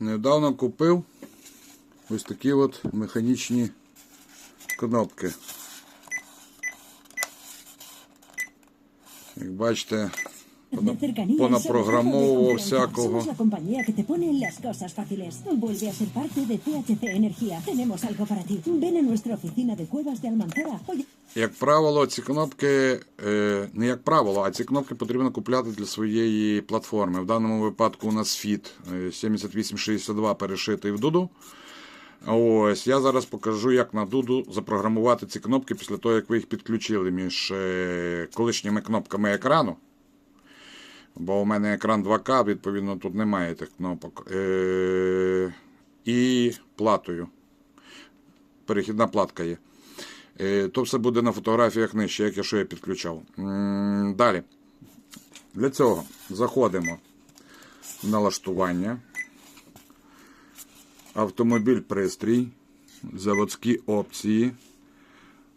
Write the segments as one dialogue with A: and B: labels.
A: Недавно купив ось такі от механічні кнопки. Як бачите, понапрограмовував всякого.
B: Somos la compañía que te pone las cosas fáciles. Vuelve a ser parte de CHC Energía. Tenemos algo para ti. Ven a nuestra oficina de Cuevas de Almanzora.
A: Як правило, ці кнопки, е, не як правило, а ці кнопки потрібно купляти для своєї платформи. В даному випадку у нас FIT е, 7862 перешитий в дуду. Ось, я зараз покажу, як на дуду запрограмувати ці кнопки після того, як ви їх підключили між е, колишніми кнопками екрану. Бо у мене екран 2К, відповідно, тут немає тих кнопок. Е, і платою. Перехідна платка є. То все буде на фотографіях нижче, як я що я підключав. Далі. Для цього заходимо в налаштування. Автомобіль пристрій, заводські опції.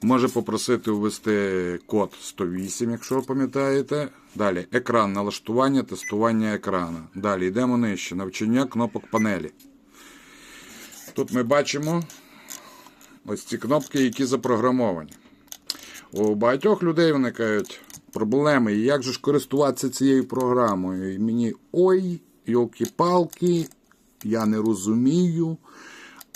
A: Може попросити ввести код 108, якщо ви пам'ятаєте. Далі екран налаштування, тестування екрана. Далі йдемо нижче. Навчання кнопок панелі. Тут ми бачимо ось ці кнопки, які запрограмовані. У багатьох людей виникають проблеми, і як же ж користуватися цією програмою. І мені ой, йолки-палки, я не розумію,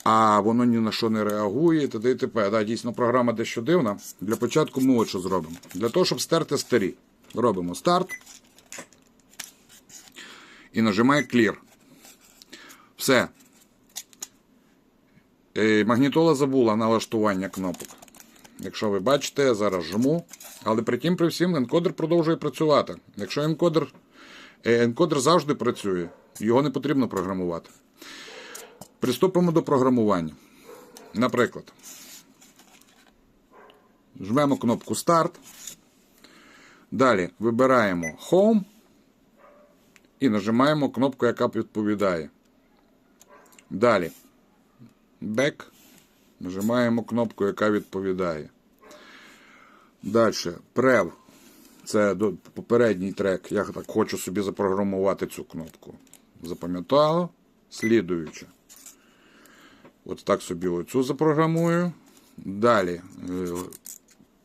A: а воно ні на що не реагує, т.д. і т.п. Да, дійсно, програма дещо дивна. Для початку ми от що зробимо. Для того, щоб стерти старі, робимо старт і нажимаємо Clear. Все. Е, Магнітола забула налаштування кнопок. Якщо ви бачите, я зараз жму. Але при тім при всім енкодер продовжує працювати. Якщо енкодер, е, енкодер завжди працює, його не потрібно програмувати. Приступимо до програмування. Наприклад, жмемо кнопку Старт. Далі вибираємо Home і нажимаємо кнопку, яка відповідає. Далі Back. Нажимаємо кнопку, яка відповідає. Далі. Prev. Це попередній трек. Я так хочу собі запрограмувати цю кнопку. Запам'ятало. Слідуюче. От так собі оцю запрограмую. Далі. е,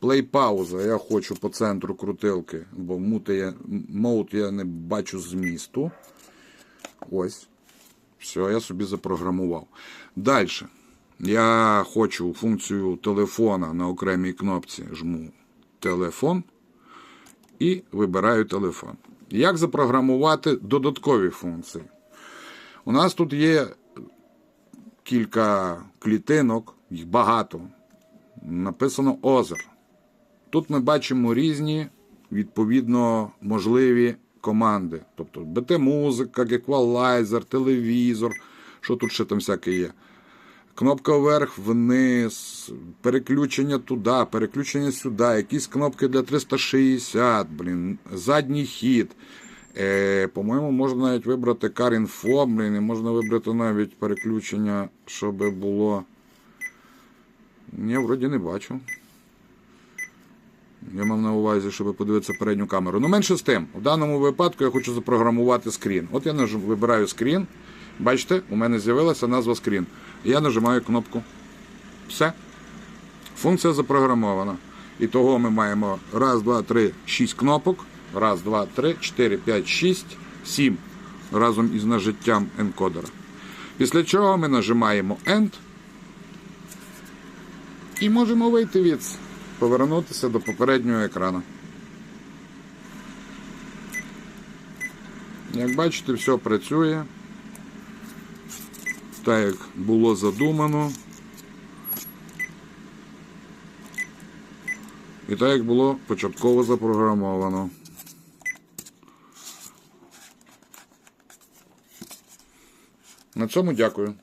A: Play пауза. Я хочу по центру крутилки, бо мути я, мод я не бачу змісту. Ось. Все, я собі запрограмував. Далі. Я хочу функцію телефона на окремій кнопці. Жму телефон і вибираю телефон. Як запрограмувати додаткові функції? У нас тут є кілька клітинок, їх багато. Написано Озер. Тут ми бачимо різні, відповідно, можливі команди. Тобто БТ-музика, еквалайзер, телевізор, що тут ще там всяке є. Кнопка вверх, вниз, переключення туди, переключення сюди, якісь кнопки для 360, блін, задній хід. Е, по-моєму, можна навіть вибрати Car блін, і можна вибрати навіть переключення, щоб було. Я вроді не бачу. Я мав на увазі, щоб подивитися передню камеру. Ну, менше з тим, в даному випадку я хочу запрограмувати скрін. От я вибираю скрін. Бачите, у мене з'явилася назва скрін. Я нажимаю кнопку. Все. Функція запрограмована. І того ми маємо раз, два, три, шість кнопок. Раз, два, три, чотири, п'ять, шість, сім. Разом із нажиттям енкодера. Після чого ми нажимаємо End. І можемо вийти від повернутися до попереднього екрану. Як бачите, все працює. Так як було задумано. І так як було початково запрограмовано. На цьому дякую.